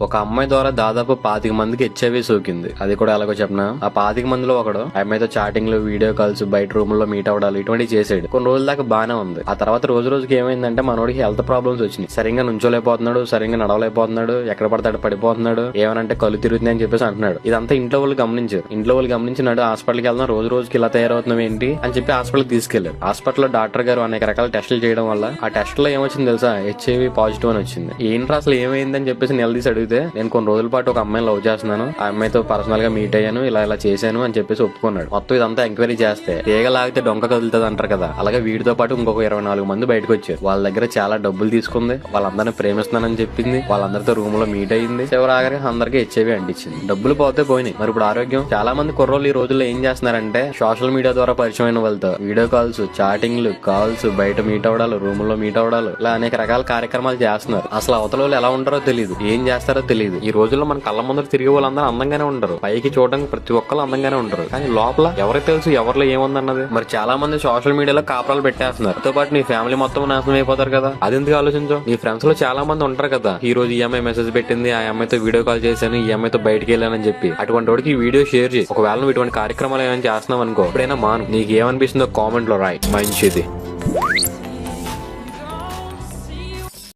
ఒక అమ్మాయి ద్వారా దాదాపు పాతిక మందికి హెచ్ఐవి సోకింది. అది కూడా ఎలాగో చెప్పనా? ఆ పాతిక మందిలో ఒకడు అమ్మాయితో చాటింగ్లో వీడియో కాల్స్ బయట రూమ్లో మీట్ అవడాలు ఇటువంటివి చేసాడు. కొన్ని రోజుల దాకా బానే ఉంది. ఆ తర్వాత రోజు రోజుకి ఏమైందంటే మనోడికి హెల్త్ ప్రాబ్లమ్స్ వచ్చినాయి. సరిగ్గా నుంచోలేకపోతున్నాడు సరిగ్గా నడవలేకపోతున్నాడు ఎక్కడ పడతాడు పడిపోతున్నాడు ఏమనంటే కళ్ళు తిరుగుతుంది అని చెప్పేసి అంటున్నాడు. ఇదంతా ఇంట్లో వాళ్ళు గమనించారు. ఇంట్లో వాళ్ళు గమనించినాడు హాస్పిటల్కి వెళ్దాం రోజు రోజుకి ఇలా తయారవుతున్నాం ఏంటి అని చెప్పి హాస్పిటల్కి తీసుకెళ్ళారు. హాస్పిటల్లో డాక్టర్ గారు అనేక రకాల టెస్టులు చేయడం వల్ల ఆ టెస్ట్లో ఏమొచ్చింది తెలుసా? హెచ్ఐవి పాజిటివ్ అని వచ్చింది. ఏంట్రా అసలు ఏమైందని చెప్పేసి నిలదీసి అడిగితే నేను కొన్ని రోజుల పాటు ఒక అమ్మాయిని లవ్ చేస్తున్నాను. ఆ అమ్మాయితో పర్సనల్గా మీట్ అయ్యాను ఇలా ఇలా చేశాను అని చెప్పేసి ఒప్పుకున్నాడు. మొత్తం ఇదంతా ఎంక్వైరీ చేస్తే తీగ లాగితే డొంక కదులుతుంది అంటారు కదా అలాగే వీడితో పాటు ఇంకొక ఇరవై నాలుగు మంది బయటకు వచ్చారు. వాళ్ళ దగ్గర చాలా డబ్బులు తీసుకుంది వాళ్ళందరినీ ప్రేమిస్తున్నానని చెప్పింది వాళ్ళందరితో రూమ్లో మీట్ అయ్యింది చివరి ఆఖరికి అందరికీ హెచ్ఐవి అంటించింది. డబ్బులు పోతే పోయినాయి. మరి ఇప్పుడు ఆరోగ్యం? చాలా మంది కుర్రోళ్ళు ఈ రోజుల్లో ఏం చేస్తున్నారంటే సోషల్ మీడియా ద్వారా పరిచయమైన వాళ్ళతో వీడియో కాల్స్ చాటింగ్లు కాల్స్ బయట మీట్ అవడాలు రూమ్లో మీట్ అవడాలు ఇలా అనేక రకాల కార్యక్రమాలు చేస్తున్నారు. అసలు అవతల వాళ్ళు ఎలా ఉంటారో తెలియదు ఏం చేస్తారు తెలియదు. ఈ రోజుల్లో మన కళ్ళ ముందర తిరిగే వాళ్ళందరూ అందంగానే ఉంటారు పైకి చూడడానికి ప్రతి ఒక్కరు అందంగానే ఉంటారు కానీ లోపల ఎవరికి తెలుసు ఎవరిలో ఏముందన్నది? మరి చాలా మంది సోషల్ మీడియాలో కాపురాలు పెట్టేస్తున్నారు. తో పాటు నీ ఫ్యామిలీ మొత్తం నాశనం అయిపోతారు కదా? అది ఎందుకు ఆలోచించు నీ ఫ్రెండ్స్లో చాలా మంది ఉంటారు కదా. ఈ రోజు ఈ అమ్మాయి మెసేజ్ పెట్టింది ఆ అమ్మాయితో వీడియో కాల్ చేశాను ఈ అమ్మాయితో బయటికి వెళ్ళానని చెప్పి. అటువంటి వాడికి ఈ వీడియో షేర్ చేసి ఒకవేళ నువ్వు ఇటువంటి కార్యక్రమాలు ఏమైనా చేస్తున్నావు అనుకో ఎప్పుడైనా మాను. నీకు ఏమనిపిస్తుందో కామెంట్లో రాయి. మంచిది.